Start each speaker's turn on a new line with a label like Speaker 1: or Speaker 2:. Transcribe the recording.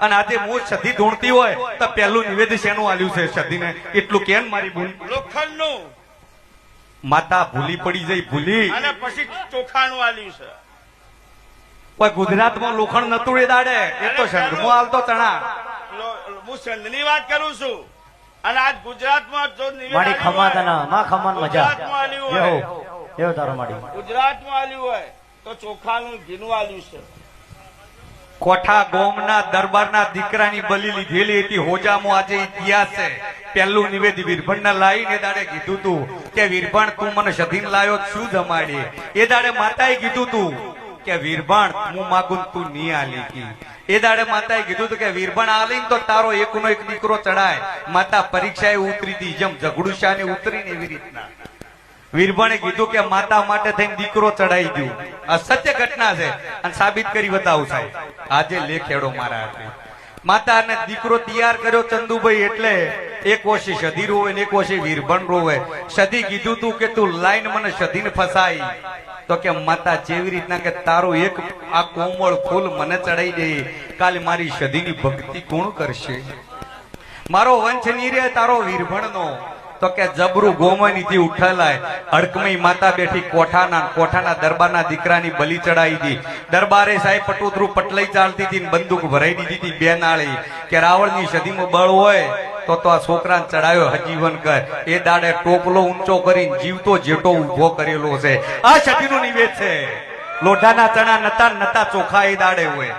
Speaker 1: અને આજે મૂળ સધી ધૂણતી હોય તો પહેલું નિવેદન શેનું આલ્યું છે સધીને? એટલું કેમ મારી ભૂલ
Speaker 2: લોખંડનું.
Speaker 1: માતા ભૂલી પડી જઈ ભૂલી.
Speaker 2: અને પછી ચોખાનું આલ્યું છે.
Speaker 1: ગુજરાતમાં લોખંડ નતું દાડે એ તો સંઘમાં હાલતો
Speaker 2: તણા હું સંઘની વાત કરું છું. અને આજ ગુજરાતમાં જો મારી
Speaker 3: માડી ખમા તના માં ખમાન મજા.
Speaker 2: ગુજરાતમાં આલ્યું હોય. ગુજરાતમાં આલ્યું હોય તો ચોખાનું ઘીનું આલ્યું છે.
Speaker 1: કોઠા ગોમના દરબારના દીકરાની બલી લીધેલી હતી. હોજામાં આજે ઇતિહાસ છે. પહેલું નિવેદ વીરભણને લાવીને દાડે કીધું તું કે વીરભણ તું મને સધીન લાયો શું જમાડી એ દાડે માતાએ કીધું તું કે વીરભણ હું માગું તું નહીં આલી એ દાડે માતાએ કીધું તું કે વીરભણ આલી ને તો તારો એકનો એક દીકરો ચડાય. માતા પરીક્ષાએ ઉતરી હતી. જેમ ઝઘડુશાને ઉતરીને એવી રીતના. વીરભણે કીધું કે માતા માટે થઈને દીકરો ચડાઈ દઉં આ સત્ય ઘટના છે અને સાબિત કરી બતાવું સાહેબ. આજે લેખેડો મારા હાથે. માતા અને દીકરો તૈયાર કર્યો ચંદુભાઈ એટલે એક ઓછી સધી રોવે એક ઓછી વીરભણ રોવે. સધી કીધું તું કે તું લાઈન મને સધીને ફસાઈ. તો કે માતા જેવી રીતના કે તારો એક આ કોમળ ફૂલ મને ચડાઈ દે. કાલે મારી સધીની ભક્તિ કોણ કરશે? મારો વંશ નીરે તારો વીરભણનો. તો કે જબરું ગોમની થી ઉઠેલાય. અડકમઈ માતા બેઠી કોઠાના કોઠાના દરબારના દીકરાની બલી ચડાવી દી. દરબારે સાહેબ પટોતરું પટલાઈ ચાલતી હતી બંદૂક ભરાઈ દીધી હતી બે નાળી કે રાવણની સદીમાં બળ હોય, તો તો આ છોકરાને ચડાયો હજીવન કર એ દાડે ટોપલો ઊંચો કરીને જીવતો જેટો ઊભો કરેલો છે. આ સદીનું નિવેદ છે. લોઢાના ચણા નતા નતા ચોખા એ દાડે હોય.